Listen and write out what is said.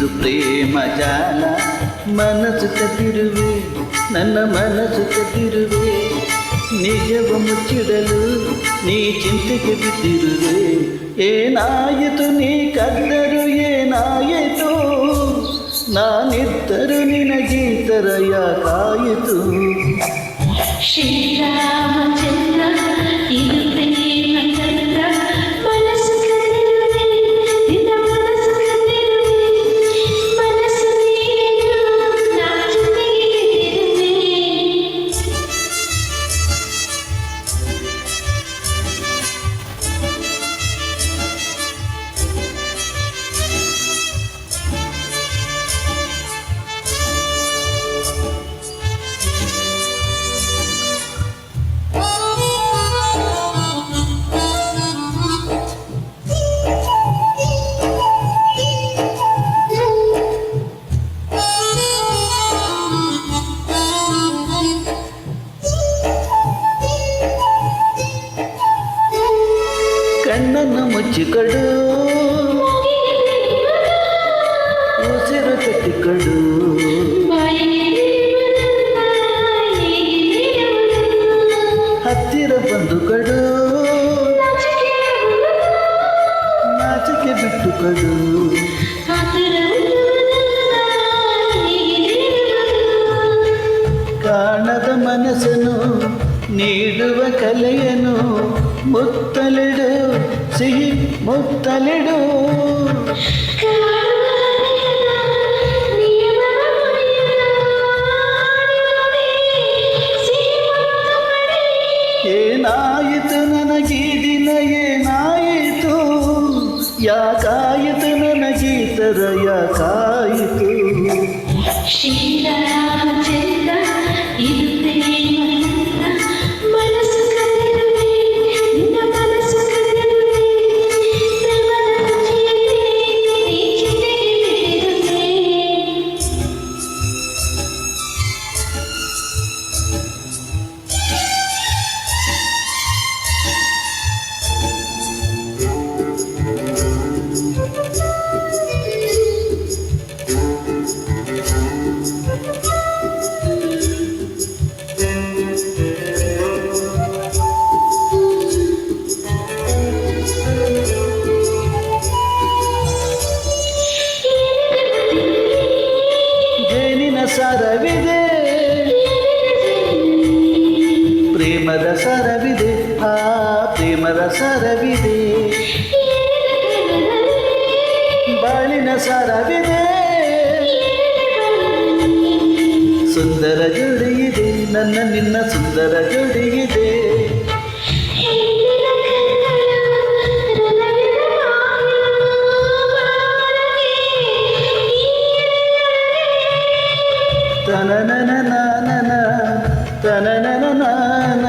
ಜಾಲ, ಮನಸ್ಸು ಕದಿರುವೆ, ನನ್ನ ಮನಸ್ಸು ಕದಿರುವೆ. ನಿಜವ ಮುಚ್ಚಿಡಲು ನೀ ಚಿಂತೆಗೆ ಬಿದ್ದಿರುವೆ. ಏನಾಯಿತು ನೀ ಕದ್ದರು ಏನಾಯಿತು? ನಾನಿದ್ದರು ನಿನಗೀತರ ಯಾಕಾಯಿತು ಶ್ರೀರಾಮಚಂದ್ರ ಮುಚ್ಚಿಕಡು ಉಸಿರು ಕಟ್ಟಿಕಡು ಹತ್ತಿರ ಬಂದು ಕಡು ನಾಚಿಕೆ ಬಿಟ್ಟು ಕಡು ಕಾಣದ ಮನಸ್ಸನ್ನು ನೀಡುವ ಕಲೆಯನು ಮುತ್ತಲಿಡು. ಸಿಹಿ ಮುತ್ತಲಿಡು ಏನಾಯಿತು ನನಗೀ ದಿನ ಏನಾಯಿತು ಯಾಕಾಯಿತು ನನಗೀತರ ಯಾಕಾಯಿತು ಶ್ರೀರಾಮಚಂದ್ರ ಸರವಿದೆ. ಪ್ರೇಮದ ಸರವಿದೆ. ಆ ಪ್ರೇಮದ ಸರವಿದೆ. ಬಾಳಿನ ಸರವಿದೆ. ಸುಂದರ ಜೋಡಿ ಇದೆ. ನನ್ನ ನಿನ್ನ ಸುಂದರ ಜೋಡಿ ಇದೆ ತನನನ